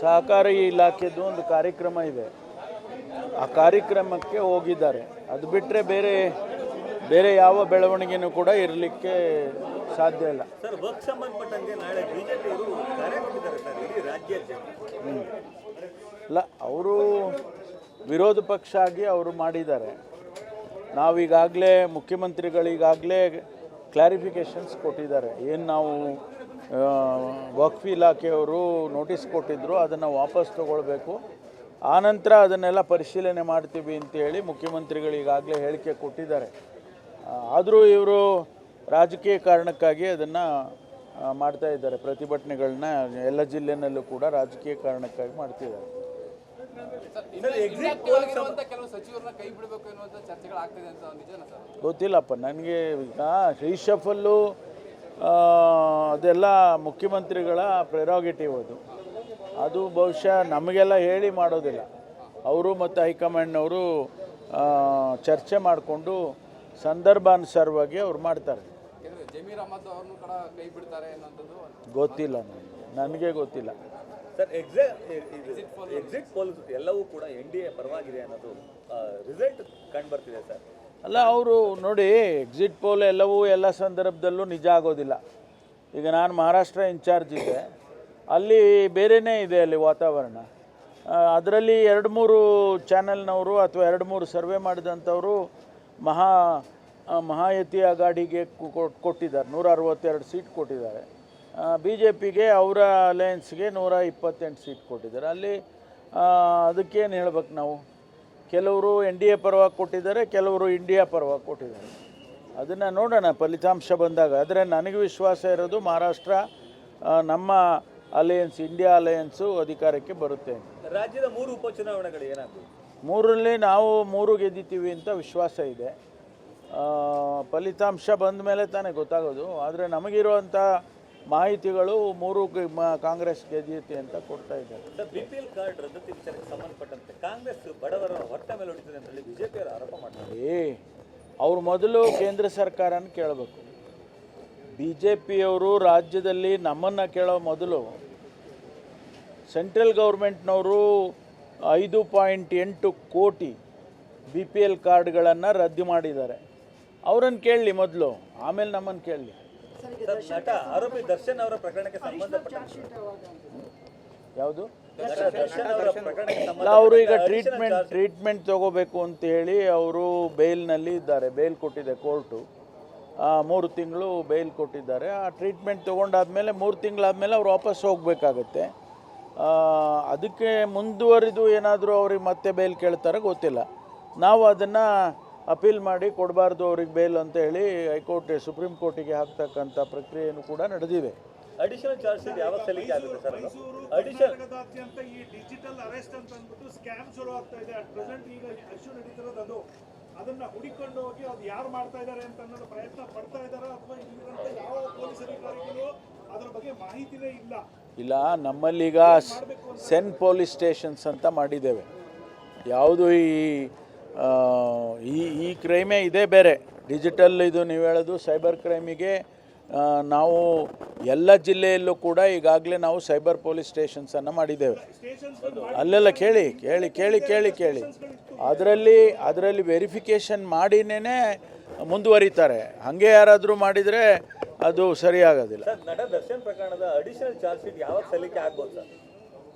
ಸಹಕಾರಿ ಇಲಾಖೆದು ಒಂದು ಕಾರ್ಯಕ್ರಮ ಇದೆ. ಆ ಕಾರ್ಯಕ್ರಮಕ್ಕೆ ಹೋಗಿದ್ದಾರೆ. ಅದು ಬಿಟ್ಟರೆ ಬೇರೆ ಬೇರೆ ಯಾವ ಬೆಳವಣಿಗೆನೂ ಕೂಡ ಇರಲಿಕ್ಕೆ ಸಾಧ್ಯ ಇಲ್ಲ. ಸರ್ ವರ್ಕ್ ಸಂಬಂಧಪಟ್ಟಂಗೆ ನಾಳೆ ಬಿಜೆಪಿ ಅವರು ಕರೆ ಕೊಟ್ಟಿದ್ದಾರೆ ಸರ್ ಇಡೀ ರಾಜ್ಯಾದ್ಯಂತ. ಇಲ್ಲ ಅವರು ವಿರೋಧ ಪಕ್ಷ ಆಗಿ ಅವರು ಮಾಡಿದ್ದಾರೆ. ನಾವೀಗಾಗಲೇ ಮುಖ್ಯಮಂತ್ರಿಗಳಿಗಾಗಲೇ ಕ್ಲಾರಿಫಿಕೇಷನ್ಸ್ ಕೊಟ್ಟಿದ್ದಾರೆ. ಏನು ನಾವು ವಕ್ಫಿ ಇಲಾಖೆಯವರು ನೋಟಿಸ್ ಕೊಟ್ಟಿದ್ದರು ಅದನ್ನು ವಾಪಸ್ ತಗೊಳ್ಬೇಕು. ಆನಂತರ ಅದನ್ನೆಲ್ಲ ಪರಿಶೀಲನೆ ಮಾಡ್ತೀವಿ ಅಂತೇಳಿ ಮುಖ್ಯಮಂತ್ರಿಗಳು ಈಗಾಗಲೇ ಹೇಳಿಕೆ ಕೊಟ್ಟಿದ್ದಾರೆ. ಆದರೂ ಇವರು ರಾಜಕೀಯ ಕಾರಣಕ್ಕಾಗಿ ಅದನ್ನು ಮಾಡ್ತಾ ಇದ್ದಾರೆ. ಪ್ರತಿಭಟನೆಗಳನ್ನ ಎಲ್ಲ ಜಿಲ್ಲೆಯಲ್ಲೂ ಕೂಡ ರಾಜಕೀಯ ಕಾರಣಕ್ಕಾಗಿ ಮಾಡ್ತಿದ್ದಾರೆ. ಕೆಲವು ಸಚಿವರನ್ನ ಕೈ ಬಿಡಬೇಕು ಎನ್ನುವಂತ ಚರ್ಚೆಗಳು ಆಗ್ತಿದೆ ಅಂತ ನಿಜನಾ ಸರ್? ಗೊತ್ತಿಲ್ಲಪ್ಪ ನನಗೆ ಈಗ ರೀಶಫಲ್ಲು ಅದೆಲ್ಲ ಮುಖ್ಯಮಂತ್ರಿಗಳ ಪ್ರೆರೋಗೇಟಿವ್ ಅದು. ಅದು ಬಹುಶಃ ನಮಗೆಲ್ಲ ಹೇಳಿ ಮಾಡೋದಿಲ್ಲ. ಅವರು ಮತ್ತು ಹೈಕಮಾಂಡ್ನವರು ಚರ್ಚೆ ಮಾಡಿಕೊಂಡು ಸಂದರ್ಭಾನುಸಾರವಾಗಿ ಅವ್ರು ಮಾಡ್ತಾರೆ. ಗೊತ್ತಿಲ್ಲ ನನಗೆ. ನನಗೆ ಗೊತ್ತಿಲ್ಲ. ಸರ್ ಎಕ್ಸಿಟ್ ಪೋಲ್ ಎಲ್ಲವೂ ಕೂಡ ಎನ್ ಡಿ ಎ ಪರವಾಗಿದೆ ಅನ್ನೋದು ರಿಸಲ್ಟ್ ಕಂಡು ಬರ್ತಿದೆ ಸರ್. ಅಲ್ಲ, ಅವರು ನೋಡಿ ಎಕ್ಸಿಟ್ ಪೋಲ್ ಎಲ್ಲವೂ ಎಲ್ಲ ಸಂದರ್ಭದಲ್ಲೂ ನಿಜ ಆಗೋದಿಲ್ಲ. ಈಗ ನಾನು ಮಹಾರಾಷ್ಟ್ರ ಇನ್ಚಾರ್ಜ್ ಇದ್ದೆ. ಅಲ್ಲಿ ಬೇರೆಯೇ ಇದೆ ಅಲ್ಲಿ ವಾತಾವರಣ. ಅದರಲ್ಲಿ ಎರಡು ಮೂರು ಚಾನೆಲ್ನವರು ಅಥವಾ ಎರಡು ಮೂರು ಸರ್ವೆ ಮಾಡಿದಂಥವರು ಮಹಾ ಮಹಾಯತಿ ಕೊಟ್- ಕೊಟ್ಟಿದ್ದಾರೆ. ನೂರ ಅರವತ್ತೆರಡು ಸೀಟ್ ಕೊಟ್ಟಿದ್ದಾರೆ. ಬಿ ಜೆ ಪಿಗೆ ಅವರ ಅಲಯನ್ಸ್ಗೆ ನೂರ ಇಪ್ಪತ್ತೆಂಟು ಸೀಟ್ ಕೊಟ್ಟಿದ್ದಾರೆ. ಅಲ್ಲಿ ಅದಕ್ಕೇನು ಹೇಳ್ಬೇಕು ನಾವು? ಕೆಲವರು ಎನ್ ಡಿ ಎ ಪರವಾಗಿ ಕೊಟ್ಟಿದ್ದಾರೆ ಕೆಲವರು ಇಂಡಿಯಾ ಪರವಾಗಿ ಕೊಟ್ಟಿದ್ದಾರೆ. ಅದನ್ನು ನೋಡೋಣ ಫಲಿತಾಂಶ ಬಂದಾಗ. ಆದರೆ ನನಗೆ ವಿಶ್ವಾಸ ಇರೋದು ಮಹಾರಾಷ್ಟ್ರ ನಮ್ಮ ಅಲಯನ್ಸ್ ಇಂಡಿಯಾ ಅಲಯನ್ಸು ಅಧಿಕಾರಕ್ಕೆ ಬರುತ್ತೆ ರಾಜ್ಯದ ಮೂರು ಉಪಚುನಾವಣೆಗಳು ಏನಾಗ್ತದೆ ಮೂರರಲ್ಲಿ ನಾವು ಮೂರು ಗೆದ್ದಿತೀವಿ ಅಂತ ವಿಶ್ವಾಸ ಇದೆ. ಫಲಿತಾಂಶ ಬಂದ ಮೇಲೆ ತಾನೇ ಗೊತ್ತಾಗೋದು. ಆದರೆ ನಮಗಿರುವಂಥ ಮಾಹಿತಿಗಳು ಮೂರು ಗೆ- ಕಾಂಗ್ರೆಸ್ ಗೆದ್ದಿತ್ತೆ ಅಂತ ಕೊಡ್ತಾ ಇದ್ದಾರೆ. ಸರ್ ಬಿ ಕಾರ್ಡ್ ರದ್ದತಿ ವಿಚಾರಕ್ಕೆ ಸಂಬಂಧಪಟ್ಟಂತೆ ಕಾಂಗ್ರೆಸ್ ಬಡವರ ಹೊಟ್ಟೆ ಮೇಲೆ ಹೊಡಿತದೆ ಅಂತ ಹೇಳಿ ಬಿಜೆಪಿ ಅವರು ಆರೋಪ ಮಾಡ್ತಾರೆ. ಏ ಅವ್ರು ಮೊದಲು ಕೇಂದ್ರ ಸರ್ಕಾರನ ಕೇಳಬೇಕು. ಬಿ ಜೆ ಪಿಯವರು ರಾಜ್ಯದಲ್ಲಿ ನಮ್ಮನ್ನು ಕೇಳೋ ಮೊದಲು ಸೆಂಟ್ರಲ್ ಗೌರ್ಮೆಂಟ್ನವರು ಐದು ಪಾಯಿಂಟ್ ಎಂಟು ಕೋಟಿ ಬಿ ಪಿ ಎಲ್ ಕಾರ್ಡ್ಗಳನ್ನು ರದ್ದು ಮಾಡಿದ್ದಾರೆ. ಅವರನ್ನು ಕೇಳಲಿ ಮೊದಲು ಆಮೇಲೆ ನಮ್ಮನ್ನು ಕೇಳಲಿ. ನಟ ಆರೋಪಿ ದರ್ಶನ್ ಅವರ ಪ್ರಕರಣಕ್ಕೆ ಸಂಬಂಧಪಟ್ಟ ಯಾವುದು? ದರ್ಶನ್ ಅವರ ಪ್ರಕರಣಕ್ಕೆ ಅಲ್ಲ ಅವರು ಈಗ ಟ್ರೀಟ್ಮೆಂಟ್ ಟ್ರೀಟ್ಮೆಂಟ್ ತಗೋಬೇಕು ಅಂತ ಹೇಳಿ ಅವರು ಬೇಲ್ನಲ್ಲಿ ಇದ್ದಾರೆ ಬೇಲ್ ಕೊಟ್ಟಿದೆ ಕೋರ್ಟು. ಮೂರು ತಿಂಗಳು ಬೇಲ್ ಕೊಟ್ಟಿದ್ದಾರೆ. ಆ ಟ್ರೀಟ್ಮೆಂಟ್ ತೊಗೊಂಡಾದ್ಮೇಲೆ ಮೂರು ತಿಂಗಳಾದಮೇಲೆ ಅವ್ರು ವಾಪಸ್ ಹೋಗಬೇಕಾಗತ್ತೆ. ಅದಕ್ಕೆ ಮುಂದುವರಿದು ಏನಾದರೂ ಅವ್ರಿಗೆ ಮತ್ತೆ ಬೇಲ್ ಕೇಳ್ತಾರೆ ಗೊತ್ತಿಲ್ಲ. ನಾವು ಅದನ್ನು ಅಪೀಲ್ ಮಾಡಿ ಕೊಡಬಾರ್ದು ಅವ್ರಿಗೆ ಬೇಲ್ ಅಂತ ಹೇಳಿ ಹೈಕೋರ್ಟ್ ಸುಪ್ರೀಂ ಕೋರ್ಟಿಗೆ ಹಾಕ್ತಕ್ಕಂಥ ಪ್ರಕ್ರಿಯೆಯನ್ನು ಕೂಡ ನಡೆದಿದೆ. ಅಡಿಷನಲ್ ಚಾರ್ಜ್ ಶೀಟ್ ಯಾವಾಗ ಸಲ್ಲಿಕೆ ಆಗುತ್ತೆ ಸರ್ ಅಡಿಷನಲ್ ಕರ್ನಾಟಕದಾದ್ಯಂತ ಈ ಡಿಜಿಟಲ್ ಅರೆಸ್ಟ್ ಅಂತ ಅಂದ್ಬಿಟ್ಟು ಸ್ಕ್ಯಾಮ್ ಶುರು ಆಗ್ತಾ ಇದೆ. ಅಟ್ ಪ್ರೆಸೆಂಟ್ ಈಗ ಇಶ್ಯೂ ನಡೀತಿರೋದು ಅದು. ಅದನ್ನ ಹುಡಿಕೊಂಡು ಹೋಗಿ ಅದು ಯಾರು ಮಾಡ್ತಾ ಇದ್ದಾರೆ ಅಂತ ಅನ್ನೋದು ಪ್ರಯತ್ನ ಪಡ್ತಾ ಇದಾರ ಅಥವಾ ಇಲ್ಲಿರುವಂತ ಯಾವ ಪೊಲೀಸ್ ಅಧಿಕಾರಿಗಳು ಅದರ ಬಗ್ಗೆ ಮಾಹಿತಿನೇ ಇಲ್ಲ. ಇಲ್ಲ ಈಗ ಸೆನ್ ಪೊಲೀಸ್ ಸ್ಟೇಷನ್ಸ್ ಅಂತ ಮಾಡಿದ್ದೇವೆ. ಯಾವುದು ಈ ಈ ಈ ಕ್ರೈಮೇ ಇದೇ ಬೇರೆ. ಡಿಜಿಟಲ್ ಇದು ನೀವು ಹೇಳೋದು ಸೈಬರ್ ಕ್ರೈಮಿಗೆ ನಾವು ಎಲ್ಲ ಜಿಲ್ಲೆಯಲ್ಲೂ ಕೂಡ ಈಗಾಗಲೇ ನಾವು ಸೈಬರ್ ಪೊಲೀಸ್ ಸ್ಟೇಷನ್ಸನ್ನು ಮಾಡಿದ್ದೇವೆ. ಅಲ್ಲೆಲ್ಲ ಕೇಳಿ ಕೇಳಿ ಕೇಳಿ ಕೇಳಿ ಕೇಳಿ. ಅದರಲ್ಲಿ ಅದರಲ್ಲಿ ವೆರಿಫಿಕೇಷನ್ ಮಾಡಿನೇ ಮುಂದುವರಿತಾರೆ. ಹಾಗೆ ಯಾರಾದರೂ ಮಾಡಿದರೆ ಅದು ಸರಿಯಾಗೋದಿಲ್ಲ. ಪ್ರಕರಣದ ಅಡಿಷನಲ್ ಚಾರ್ಜ್ ಶೀಟ್ ಯಾವಾಗ ಸಲ್ಲಿಕೆ ಆಗ್ಬೋದು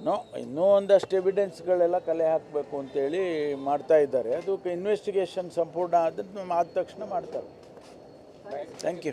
ನೋ, ಇನ್ನೂ ಒಂದಷ್ಟು ಎವಿಡೆನ್ಸ್ಗಳೆಲ್ಲ ಕಲೆ ಹಾಕಬೇಕು ಅಂತೇಳಿ ಮಾಡ್ತಾ ಇದ್ದಾರೆ. ಅದಕ್ಕೆ ಇನ್ವೆಸ್ಟಿಗೇಷನ್ ಸಂಪೂರ್ಣ ಆದ ಆದ ತಕ್ಷಣ ಮಾಡ್ತಾರೆ. Thank you